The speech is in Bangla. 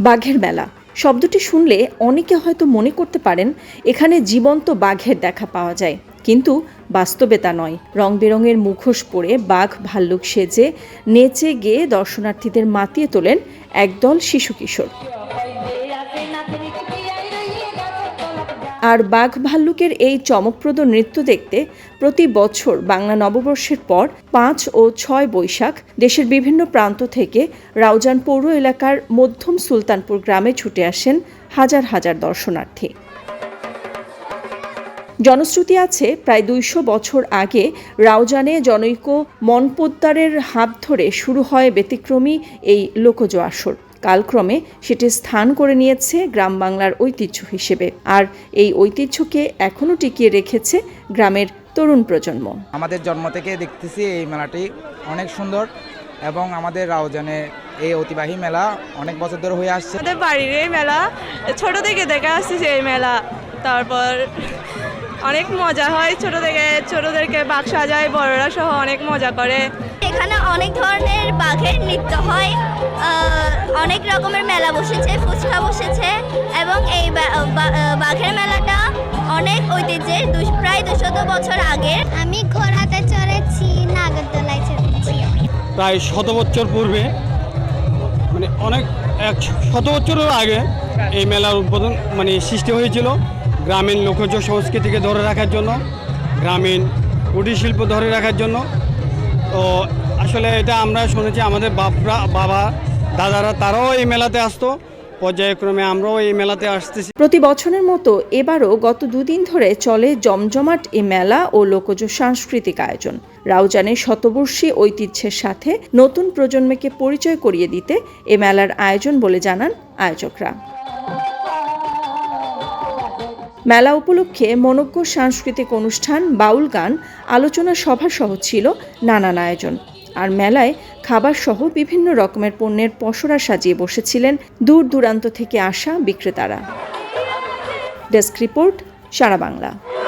বাঘের মেলা। শব্দটি শুনলে অনেকে হয়তো মনে করতে পারেন, এখানে জীবন্ত বাঘের দেখা পাওয়া যায়। কিন্তু বাস্তবে তা নয়। রং বেরঙের মুখোশ পরে বাঘ ভাল্লুক সেজে, নেচে গেয়ে দর্শনার্থীদের মাতিয়ে তোলেন একদল শিশু কিশোর। আর বাঘ ভাল্লুকের এই চমকপ্রদ নৃত্য দেখতে প্রতি বছর বাংলা নববর্ষের পর পাঁচ ও ছয় বৈশাখ দেশের বিভিন্ন প্রান্ত থেকে রাউজান পৌর এলাকার মধ্যম সুলতানপুর গ্রামে ছুটে আসেন হাজার হাজার দর্শনার্থী। জনশ্রুতি আছে প্রায় দুইশো বছর আগে রাউজানে জনৈক মনপোদ্দারের হাত ধরে শুরু হয় ব্যতিক্রমী এই লোকজ আসর। কালক্রমে সেটি স্থান করে নিয়েছে গ্রাম বাংলার ঐতিহ্য হিসেবে। আর এই ঐতিহ্যকে এখনও টিকিয়ে রেখেছে গ্রামের তরুণ প্রজন্ম। আমাদের জন্ম থেকে দেখতেছি এই মেলাটি অনেক সুন্দর এবং আমাদের রাউজানে এই অতিবাহী মেলা অনেক বছর ধরে হয়ে আসছে। আমাদের বাড়ির এই মেলা ছোট থেকে দেখে আসছি এই মেলা। তারপর অনেক মজা হয় ছোট থেকে ছোটদেরকে বাঘ সাজায় বড়রা সহ অনেক মজা করে। এখানে অনেক ধরনের বাঘের নৃত্য হয়। অনেক রকমের মেলা বসেছে ফুচকা বসেছে এবং এই বাঘের মেলাটা অনেক ঐতিহ্যের প্রায় দুশত বছর আগের। আমি ঘোড়াতে চড়েছি নাগরদোলায় চড়েছি। প্রায় শত বছর পূর্বে মানে অনেক এক শত বছরের আগে এই মেলার উদ্বোধন মানে সৃষ্টি হয়েছিল গ্রামীণ লোকজ সংস্কৃতিকে ধরে রাখার জন্য গ্রামীণ কুটির শিল্প ধরে রাখার জন্য। তো আসলে এটা আমরা শুনেছি আমাদের বাপরা, বাবা, দাদারা তারাও এই মেলাতে আসতো। পর্যায়ক্রমে আমরাও এই মেলাতে আসতেছি। প্রতি বছরের মতো এবারও গত দুদিন ধরে চলে জমজমাট এ মেলা ও লোকজ সাংস্কৃতিক আয়োজন। রাউজানের শতবর্ষী ঐতিহ্যের সাথে নতুন প্রজন্মকে পরিচয় করিয়ে দিতে এ মেলার আয়োজন বলে জানান আয়োজকরা। মেলা উপলক্ষে মনজ্ঞ সাংস্কৃতিক অনুষ্ঠান, বাউল গান, আলোচনা সভা সহ ছিল নানান আয়োজন। আর মেলায় খাবার সহ বিভিন্ন রকমের পণ্যের পসরা সাজিয়ে বসেছিলেন দূর দূরান্ত থেকে আসা বিক্রেতারা। Desk report Sara Bangla.